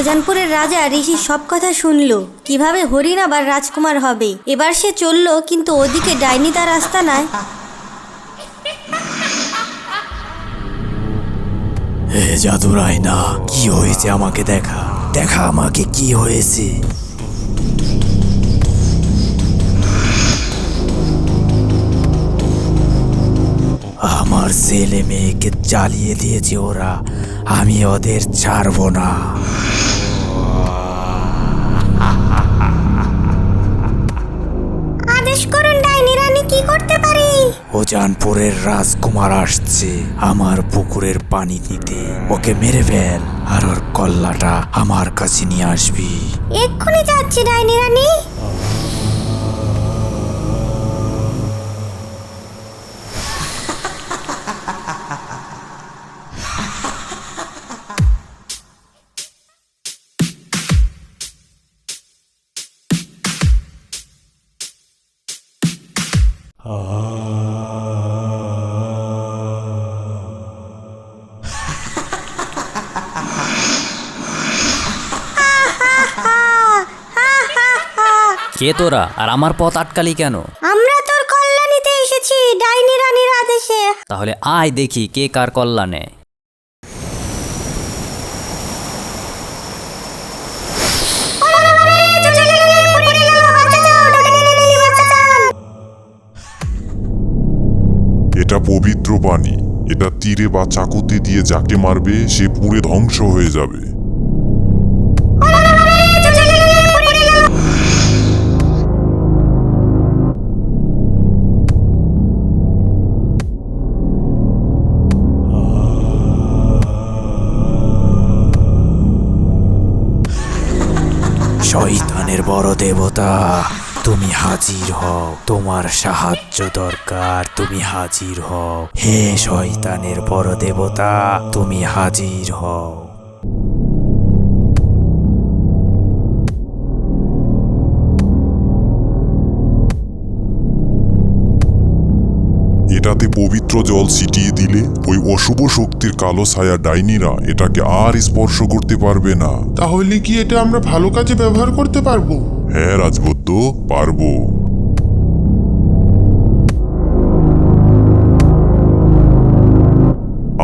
উজানপুরের রাজা ঋষি সব কথা শুনল। কীভাবে হরিণ আবার রাজকুমার হবে? এবার সে চলল, কিন্তু ওদিকে ডাইনি তার আস্তানায় হে জাদুর আয়না, কি হয়েছে আমাকে দেখা? দেখা আমাকে কি হয়েছে? আমার ছেলে মেয়েকে জ্বালিয়ে দিয়েছে ওরা আমি ওদের ছাড়বো না। আদেশ করুন ডাইনি রানী কি করতে পারি? ওজানপুরের রাজকুমার আসছে আমার পুকুরের পানি দিতে। ওকে মেরে ফেল আর ওর কল্লাটা আমার কাছে নিয়ে আসবি। এক্ষুনি যাচ্ছি ডাইনি রানী। কে তোরা? আর আমার পথ আটকালি কেন? আমরা তোর কল্যাণীতে এসেছি ডাইনি রানীর আদেশে। তাহলে আয় দেখি কে কার কল্যাণে। এটা পবিত্র পানি। এটা তীরে বা চাকুতে দিয়ে যাকে মারবে, সে পুড়ে ধ্বংস হয়ে যাবে। বড় দেবতা। তুমি হাজির হও। তোমার সাহায্য দরকার তুমি হাজির হও। হে শয়তানের বড় দেবতা তুমি হাজির হও। এটাতে পবিত্র জল ছিটিয়ে দিলে ওই অশুভ শক্তির কালো ছায়া ডাইনিরা এটাকে আর স্পর্শ করতে পারবে না। তাহলে কি এটা আমরা ভালো কাজে ব্যবহার করতে পারব? হ্যাঁ রাজবদ্য পারব।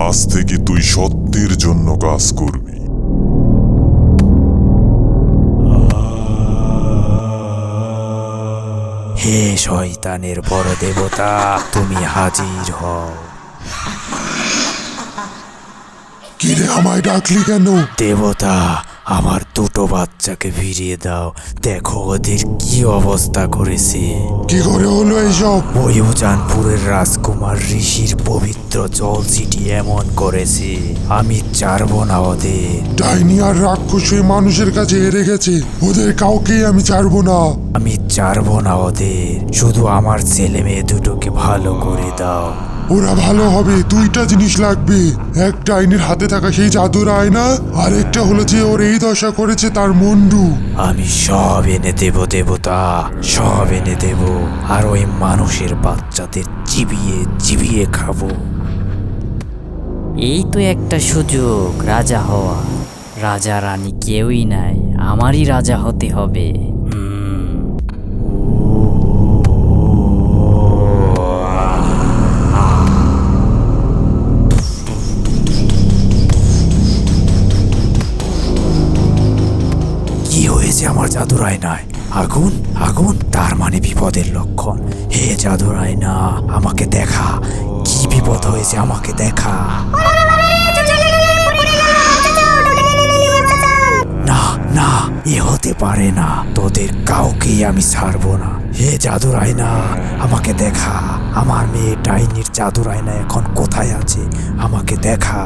আজ থেকে তুই সত্যের জন্য কাজ করবি। হে শয়তানের বড় দেবতা তুমি হাজির হও। কিরে আমায় ডাকলি কেন? দেবতা আমার দুটো বাচ্চাকে ফিরিয়ে দাও। দেখো ওদের কি অবস্থা করেছে। কি করে হলো এইসব? ওই উজানপুরের রাজকুমার ঋষির পবিত্র জল ছিটি এমন করেছে। আমি চারবো না ওদের। ডাইনি আর রাক্ষস হয়ে মানুষের কাছে হেরে গেছে। ওদের কাউকেই আমি ছাড়বো না। আমি চারবো না ওদের। শুধু আমার ছেলে মেয়ে দুটোকে ভালো করে দাও। ওরা ভালো হবে দুইটা জিনিস লাগবে। একটা আইনের হাতে থাকা সেই জাদুর আয়না আর একটা হলো যে ওর এই দশা করেছে তার মন্ডু। আমি সব এনে দেব দেবতা সব এনে দেব আর ওই মানুষের বাচ্চাদের চিবিয়ে চিবিয়ে খাব। এই তো একটা সুযোগ রাজা হওয়া রাজা রানী কেউই নাই আমারই রাজা হতে হবে। হয়েছে আমার জাদুর আয়নায় আগুন আগুন, তার মানে বিপদের লক্ষণ। হে জাদুর আয়না আমাকে দেখা। কি বিপদ হয়েছে আমাকে দেখা। না না, এ হতে পারে না। তোদের কাউকেই আমি ছাড়বো না। হে জাদুর আয়না আমাকে দেখা। আমার মেয়ে ডাইনির জাদুর আয়না এখন কোথায় আছে? আমাকে দেখা।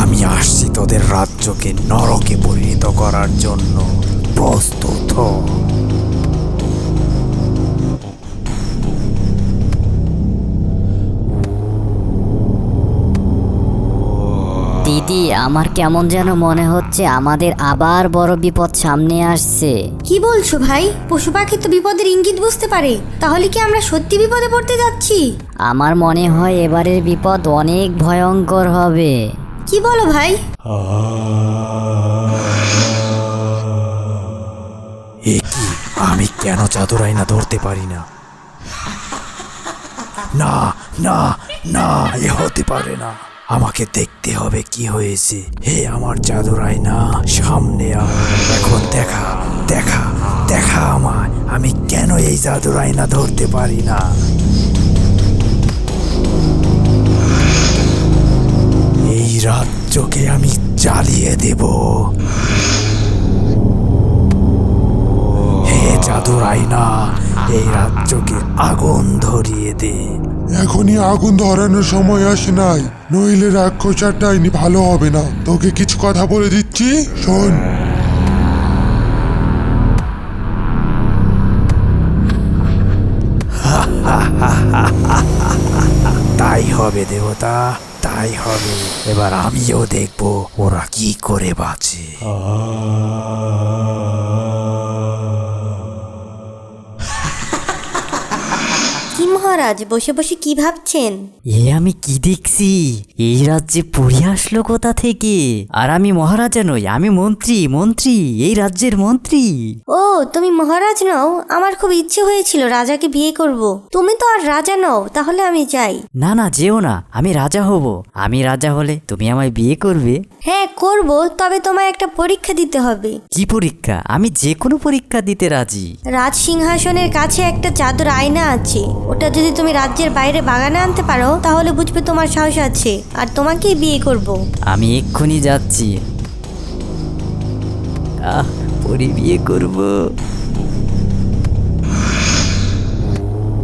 আমি আসছি তোদের রাজ্যকে নরকে পরিণত করার জন্য। প্রস্তুত দিদি আমার কেমন যেন মনে হচ্ছে আমাদের আবার বড় বিপদ সামনে আসছে। কি বলছো ভাই? পশু পাখি তো বিপদের ইঙ্গিত বুঝতে পারে। তাহলে কি আমরা সত্যি বিপদে পড়তে যাচ্ছি? আমার মনে হয় এবারের বিপদ অনেক ভয়ঙ্কর হবে। কি বলো ভাই? এ কি? আমি কেন চাদর আয়না ধরতে পারি না? না না না, এ হতে পারে না। আমাকে দেখতে হবে কি হয়েছে। হে আমার চাদর আয়না, সামনে এখন দেখা দেখা দেখা আমায়। আমি কেন এই চাদর আয়না ধরতে পারি না? রাজ্যকে আমি জ্বালিয়ে দেব। হে জাদুর আয়না এই রাজ্যকে আগুন ধরিয়ে দে। এখনই আগুন ধরানোর সময় আসে নাই নইলে রাক্ষস আর ডাইনি ভালো হবে না। তোকে কিছু কথা বলে দিচ্ছি শোন। তাই হবে দেবতা। তাই হবে। এবার আমিও দেখব ওরা কি করে বাঁচে। মহারাজ বসে বসে কি ভাবছেন? এ আমি কি দেখছি? এই রাজ্যে পড়ে আসলো কোথা থেকে? আর আমি মহারাজা নই আমি মন্ত্রী মন্ত্রী এই রাজ্যের মন্ত্রী। ও তুমি মহারাজ নও আমার খুব ইচ্ছে হয়েছিল রাজাকে বিয়ে করব। তুমি তো আর রাজা নও তাহলে আমি যাই। না না যেও না আমি রাজা হব। আমি রাজা হলে তুমি আমায় বিয়ে করবে? হ্যাঁ করব তবে তোমায় একটা পরীক্ষা দিতে হবে। কি পরীক্ষা? আমি যে কোনো পরীক্ষা দিতে রাজি। রাজ সিংহাসনের কাছে একটা চাদর আয়না আছে ওটা যদি তুমি রাজ্যের বাইরে বাগানে আনতে পারো তাহলে বুঝবে তোমার সাহস আছে। আর তোমাকেই বিয়ে করব। আমি এক্ষুনি যাচ্ছি। আহ পরি বিয়ে করব।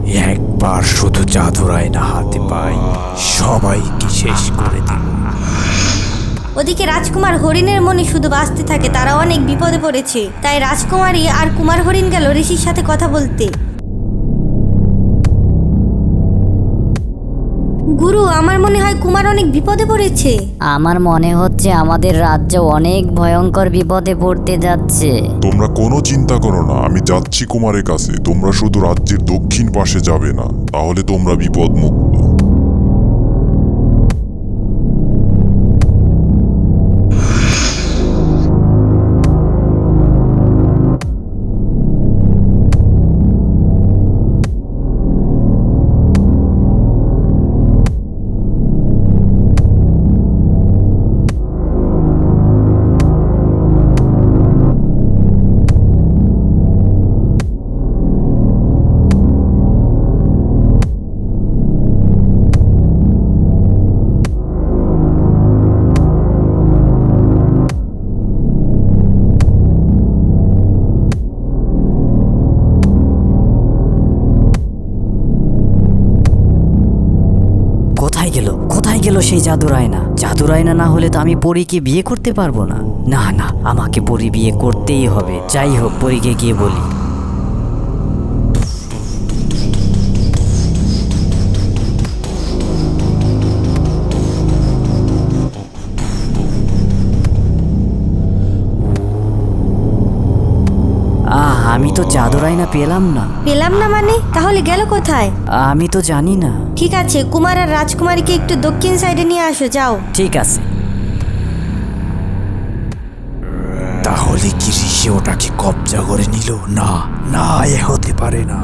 একবার শুধু জাদুর না হাতে পাই সবাইকে শেষ করে দেব। ওদিকে রাজকুমার হরিণের মনে শুধু বাঁচতে থাকে তারা অনেক বিপদে পড়েছে। তাই রাজকুমারী আর কুমার হরিণ গেল ঋষির সাথে কথা বলতে। গুরু আমার মনে হয় কুমার অনেক বিপদে পড়েছে। আমার মনে হচ্ছে আমাদের রাজ্য অনেক ভয়ঙ্কর বিপদে পড়তে যাচ্ছে। তোমরা কোনো চিন্তা করো না আমি যাচ্ছি কুমারের কাছে। তোমরা শুধু রাজ্যের দক্ষিণ পাশে যাবে না তাহলে তোমরা বিপদ মুক্ত সেই জাদু রায়না জাদু রায়না না হলে তো আমি পরীকে বিয়ে করতে পারব না। না না, আমাকে পরী বিয়ে করতেই হবে। যাই হোক, পরীকে গিয়ে বলি। তো চাদর আয়না পেলাম না। পেলাম না মানে? তাহলে গেল কোথায়? আমি তো জানি না। ঠিক আছে কুমার আর রাজকুমারীকে একটু দক্ষিণ সাইডে নিয়ে আসো যাও। ঠিক আছে। তাহলে কি ঋষি ওটাকে কবজা করে নিল? না না এ হতে পারে না।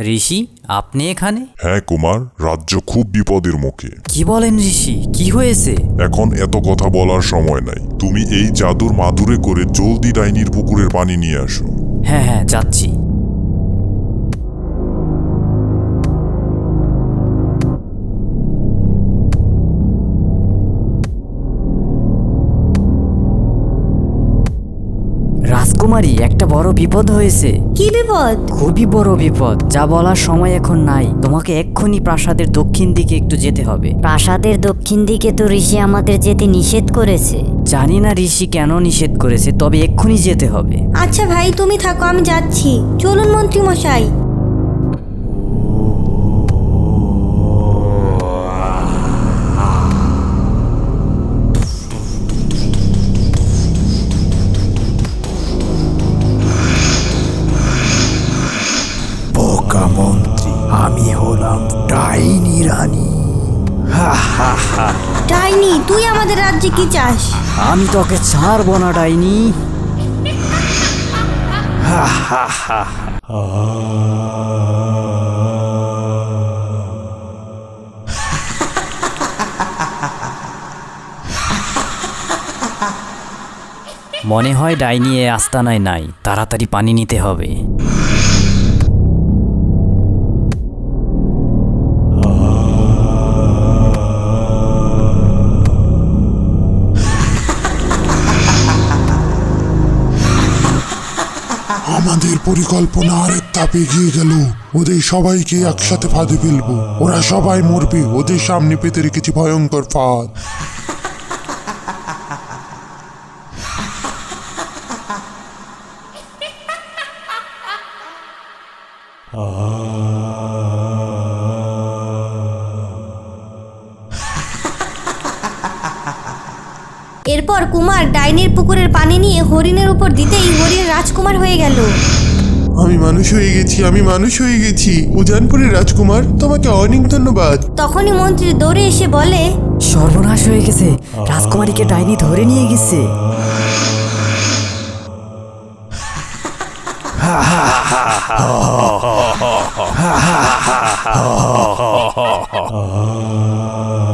ঋষি আপনি এখানে? হ্যাঁ কুমার রাজ্য খুব বিপদের মুখে। কি বলেন ঋষি? কি হয়েছে? এখন এত কথা বলার সময় নাই। তুমি এই জাদুর মাদুরে করে জলদি ডাইনির পুকুরের পানি নিয়ে আসো। হ্যাঁ হ্যাঁ যাচ্ছি। রাজকুমারী একটা বড় বিপদ হয়েছে। কি বিপদ? খুবই বড় বিপদ যা বলার সময় এখন নাই। তোমাকে এক্ষুনি প্রাসাদের দক্ষিণ দিকে একটু যেতে হবে। প্রাসাদের দক্ষিণ দিকে তো ঋষি আমাদের যেতে নিষেধ করেছে। জানি না ঋষি কেন নিষেধ করেছে তবে এক্ষুনি যেতে হবে। আচ্ছা ভাই তুমি থাকো আমি যাচ্ছি। চলুন মন্ত্রী মশাই। রাজ্যে কি চাস? আমি তোকে ছাড়বো না, ডাইনি। মনে হয় ডাইনি এ আস্তানায় নাই। তাড়াতাড়ি পানি নিতে হবে। আমাদের পরিকল্পনা আরেক তাপ এগিয়ে গেল। ওদের সবাইকে একসাথে ফাঁদে ফেলব। ওরা সবাই মরবে। ওদের সামনে পেতে রেখেছি ভয়ঙ্কর ফাঁদ। এরপর কুমার ডাইনির পুকুরের পানি নিয়ে হরিণের উপর দিতেই হরিণ রাজকুমার হয়ে গেল। আমি মানুষ হয়ে গেছি আমি মানুষ হয়ে গেছি। উজানপুরের রাজকুমার তোমাকে অনেক ধন্যবাদ। তখনই মন্ত্রী দৌড়ে এসে বলে সর্বনাশ হয়ে গেছে। রাজকুমারীকে ডাইনি ধরে নিয়ে গেছে। হা